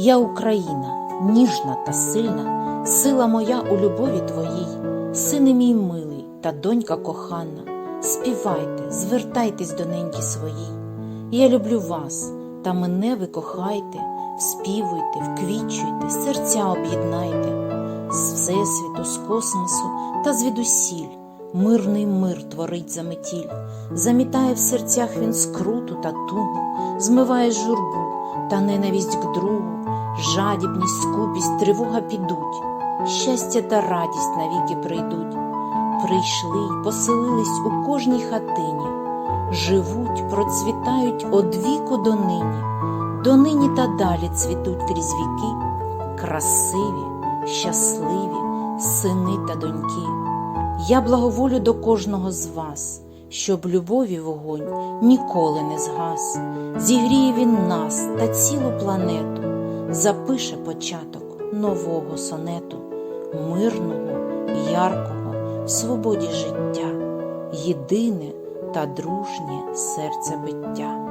Я Україна, ніжна та сильна, сила моя у любові твоїй, сине мій милий та донька кохана, співайте, звертайтесь до неньки своїй. Я люблю вас, та мене ви кохайте, вспівуйте, вквічуйте, серця об'єднайте, з всесвіту, з космосу та звідусіль. Мирний мир творить заметіль, замітає в серцях він скруту та тугу, змиває журбу та ненависть к другу, жадібність, скупість, тривога підуть, щастя та радість навіки прийдуть. Прийшли й поселились у кожній хатині, живуть, процвітають од віку до нині, донині та далі цвітуть крізь віки, красиві, щасливі сини та доньки. Я благоволю до кожного з вас, щоб любові вогонь ніколи не згас. Зігріє він нас та цілу планету, запише початок нового сонету, мирного, яркого, в свободі життя, єдине та дружнє серце биття.